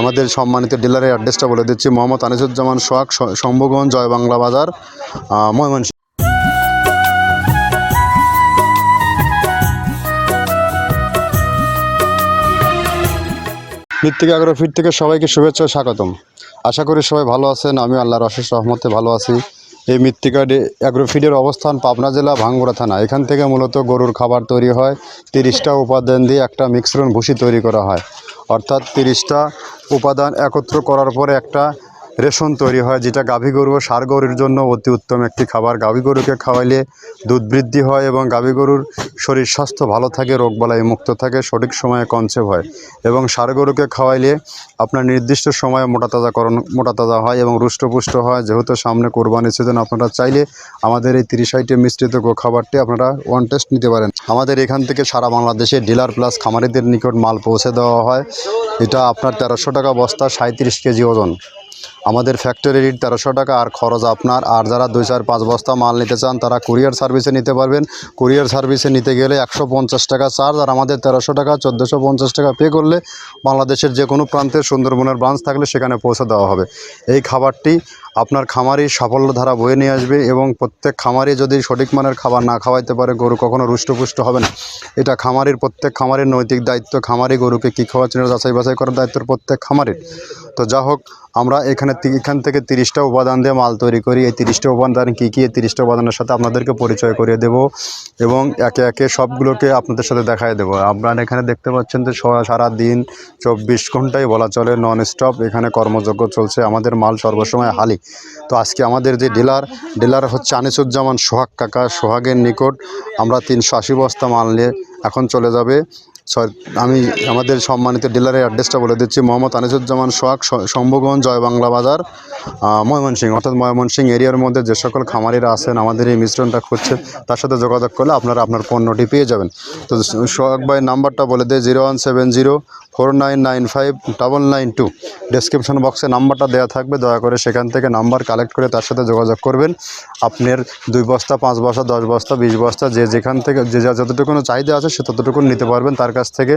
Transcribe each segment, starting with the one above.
আমাদের সম্মানিত ডিলারের অ্যাড্রেসটা বলে দিচ্ছি, মোহাম্মদ আনিসুজ্জামান সোহাগ শম্ভুগঞ্জ জয় বাংলা বাজার ময়মনসিংহ। মৃত্তিকা ফির থেকে সবাইকে শুভেচ্ছা, স্বাগতম। আশা করি সবাই ভালো আছেন আমি আল্লাহর অশেষ রহমতে ভালো আছি। এই মৃত্তিকা অ্যাগ্রোফিডের অবস্থান পাবনা জেলা ভাঙ্গুড়া থানা। এখান থেকে মূলত গরুর খাবার তৈরি হয়। তিরিশটা উপাদান দিয়ে একটা মিশ্রণ ভুষি তৈরি করা হয়। অর্থাৎ তিরিশটা উপাদান একত্র করার পরে একটা রেশন তৈরি হয়, যেটা গাভী গরু ও ষাঁড় গরুর জন্য অতি উত্তম একটি খাবার। গাভী গরুকে খাওয়াইলে দুধ বৃদ্ধি হয় এবং গাভী গরুর শরীর স্বাস্থ্য ভালো থাকে রোগবালাই মুক্ত থাকে, সঠিক সময়ে কনসেভ হয় এবং ষাঁড় গরুকে খাওয়াইলে আপনার নির্দিষ্ট সময়ে মোটা তাজাকরণ মোটা তাজা হয় এবং রুষ্টপুষ্ট হয়। যেহেতু সামনে কোরবানির সিজন আপনারা চাইলে আমাদের এই তিরিশ আইটেম মিশ্রিত গো খাবারটি আপনারা ওয়ান টেস্ট নিতে পারেন। আমাদের এখান থেকে সারা বাংলাদেশে ডিলার প্লাস খামারিদের নিকট মাল পৌঁছে দেওয়া হয়। এটা আপনার তেরোশো টাকা বস্তা সাঁত্রিশ কেজি ওজন। আমাদের ফ্যাক্টরি রেট তেরোশো টাকা আর খরচ আপনার। আর যারা দুই চার পাঁচ বস্তা মাল নিতে চান, তারা কুরিয়ার সার্ভিসে নিতে পারবেন। কুরিয়ার সার্ভিসে নিতে গেলে একশো পঞ্চাশ টাকা চার্জ আর আমাদের তেরোশো টাকা, চোদ্দোশো পঞ্চাশ টাকা পে করলে বাংলাদেশের যে কোনো প্রান্তে সুন্দরবনের ব্রাঞ্চ থাকলে সেখানে পৌঁছে দেওয়া হবে। এই খাবারটি আপনার খামারি সাফল্য ধারা বয়ে নিয়ে আসবে এবং প্রত্যেক খামারি যদি সঠিক মানের খাবার না খাওয়াইতে পারে, গরু কখনো রুষ্টপুষ্ট হবে না। এটা খামারির, প্রত্যেক খামারির নৈতিক দায়িত্ব। খামারি গরুকে কী খাওয়াচ্ছেন যাচাই বাছাই করার দায়িত্ব প্রত্যেক খামারির। তো যা হোক আমরা এখানে এখান থেকে তিরিশটা উপাদান দিয়ে মাল তৈরি করি। এই তিরিশটা উপাদান কী কী? এই তিরিশটা উপাদানের সাথে আপনাদেরকে পরিচয় করিয়ে দেব এবং একে একে সবগুলোকে আপনাদের সাথে দেখায় দেবো। আপনারা এখানে দেখতে পাচ্ছেন যে সারা দিন চব্বিশ ঘন্টাই বলা চলে নন স্টপ এখানে কর্মযজ্ঞ চলছে আমাদের মাল সর্বসময় হালি। তো আজকে আমাদের যে ডিলার ডিলার হচ্ছে আনিসুজ্জামান সোহাগ কাকা, সোহাগের নিকট আমরা তিনশো আশি বস্তা মাল নিয়ে এখন চলে যাবে। আমি আমাদের সম্মানিত ডিলারের অ্যাড্রেসটা বলে দিচ্ছি মোহাম্মদ আনিসুজ্জামান সোহাগ শম্ভুগঞ্জ জয় বাংলা বাজার আহ, ময়মনসিংহ। অর্থাৎ ময়মনসিংহ এরিয়ার মধ্যে যে সকল খামারিরা আছেন আমাদের এই মিশ্রণটা খুঁজছে তার সাথে যোগাযোগ করলে আপনারা আপনার পণ্যটি পেয়ে যাবেন। তো সোহাগ ভাইয়ের নাম্বারটা বলে দেয় zero one seven zero four nine nine five double nine two. Description বক্সে নাম্বারটা দেওয়া থাকবে দয়া করে সেখান থেকে নাম্বার কালেক্ট করে তার সাথে যোগাযোগ করবেন। আপনার দুই বস্তা পাঁচ বস্তা দশ বস্তা বিশ বস্তা যে যেখান থেকে যে যা যতটুকু চাহিদা আছে সে ততটুকু নিতে পারবেন। তার কাছ থেকে।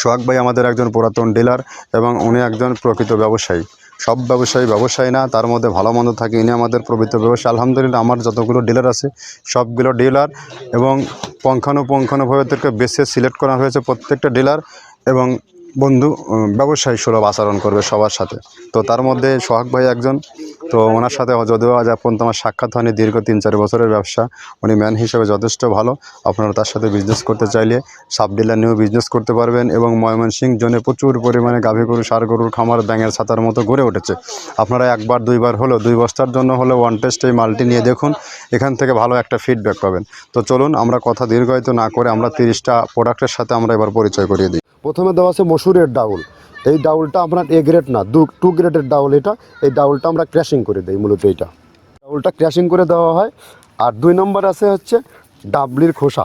সোহাগ ভাই আমাদের একজন পুরাতন ডিলার এবং উনি একজন প্রকৃত ব্যবসায়ী। সব ব্যবসায়ী ব্যবসায়ী না, তার মধ্যে ভালো মন্দ থাকে, ইনি আমাদের প্রকৃত ব্যবসায়ী। আলহামদুলিল্লাহ আমার যতগুলো ডিলার আছে, সবগুলো ডিলার এবং পঙ্খানুপঙ্খানুভাবে তাদেরকে বেছে সিলেক্ট করা হয়েছে প্রত্যেকটা ডিলার এবং বন্ধু ব্যবসায়ী সুলভ আচরণ করবে সবার সাথে। তো তার মধ্যে সোহাগ ভাই একজন তো ওনার সাথে যদিও আজ পর্যন্ত আমার সাক্ষাৎ হয়নি, দীর্ঘ তিন চার বছরের ব্যবসা, উনি ম্যান হিসেবে যথেষ্ট ভালো। আপনারা তার সাথে বিজনেস করতে চাইলে সাব ডিলার নিয়েও বিজনেস করতে পারবেন এবং ময়মনসিংহ জোনে প্রচুর পরিমাণে গাভী গরু, সার গরুর খামার ব্যাঙের ছাতার মতো গড়ে উঠেছে। আপনারা একবার, দুইবার হলো দুই বস্তার জন্য হলে ওয়ান টেস্ট এই মালটি নিয়ে দেখুন, এখান থেকে ভালো একটা ফিডব্যাক পাবেন। তো চলুন, আমরা কথা দীর্ঘায়িত না করে আমরা তিরিশটা প্রোডাক্টের সাথে আমরা এবার পরিচয় করিয়ে দিই। প্রথমে দেওয়া আছে মসুরের ডাউল। এই ডাউলটা আপনার এ গ্রেড না, দু টু গ্রেডের ডাউল এটা, এই ডাউলটা আমরা ক্র্যাশিং করে দিই মূলত এইটা। ডাউলটা ক্র্যাশিং করে দেওয়া হয়, আর দুই নম্বর আছে হচ্ছে ডাবলির খোসা।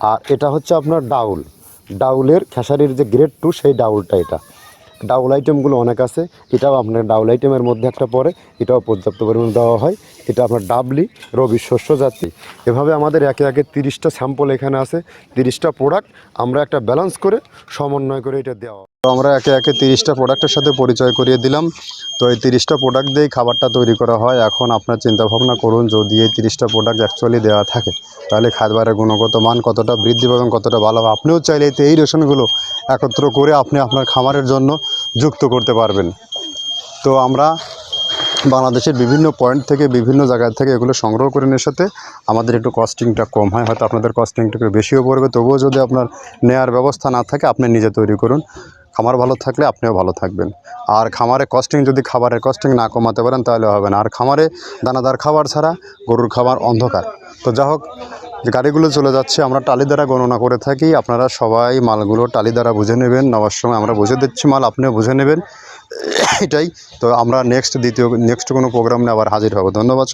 আর এটা হচ্ছে আপনার ডাউল। ডাউলের খেসারির যে গ্রেড টু সেই ডাউলটা এটা। ডাউল আইটেমগুলো অনেক আছে। এটাও আপনার ডাউল আইটেমের মধ্যে একটা পড়ে। এটাও পর্যাপ্ত পরিমাণ দেওয়া হয়। এটা আপনার ডাবলি রবি শস্য জাতি। এভাবে আমাদের একে একে তিরিশটা স্যাম্পল এখানে আছে, তিরিশটা প্রোডাক্ট আমরা একটা ব্যালেন্স করে সমন্বয় করে এটা দেওয়া। তো আমরা একে একে তিরিশটা প্রোডাক্টের সাথে পরিচয় করিয়ে দিলাম। তো এই তিরিশটা প্রোডাক্ট দিয়েই খাবারটা তৈরি করা হয়। এখন আপনার চিন্তা ভাবনা করুন, যদি এই তিরিশটা প্রোডাক্ট অ্যাকচুয়ালি দেওয়া থাকে, তাহলে খাবারের গুণগত মান কতটা বৃদ্ধি পাবেন কতটা ভালো হবে? আপনিও চাইলে এই রেশনগুলো একত্র করে আপনি আপনার খামারের জন্য যুক্ত করতে পারবেন। তো আমরা বাংলাদেশের বিভিন্ন পয়েন্ট থেকে বিভিন্ন জায়গা থেকে এগুলো সংগ্রহ করে নিয়ে সাথে আমাদের একটু কস্টিংটা কম হয়। হয়তো আপনাদের কস্টিংটা একটু বেশিও পড়বে। তবুও যদি আপনার নেয়ার ব্যবস্থা না থাকে, আপনি নিজে তৈরি করুন। খামার ভালো থাকলে আপনিও ভালো থাকবেন। আর খামারে কস্টিং যদি খাবারের কস্টিং না কমাতে পারেন, তাহলে হবে না। আর খামারে দানাদার খাবার ছাড়া গরুর খাবার অন্ধকার। তো যা হোক গাড়িগুলো চলে যাচ্ছে, আমরা টালি দ্বারা গণনা করে থাকি। আপনারা সবাই মালগুলো টালি দ্বারা বুঝে নেবেন। নেওয়ার সময় আমরা বুঝে দিচ্ছি মাল, আপনিও বুঝে নেবেন। এটাই। তো আমরা নেক্সট দ্বিতীয় নেক্সট কোনো প্রোগ্রাম নিয়ে আবার হাজির হব। ধন্যবাদ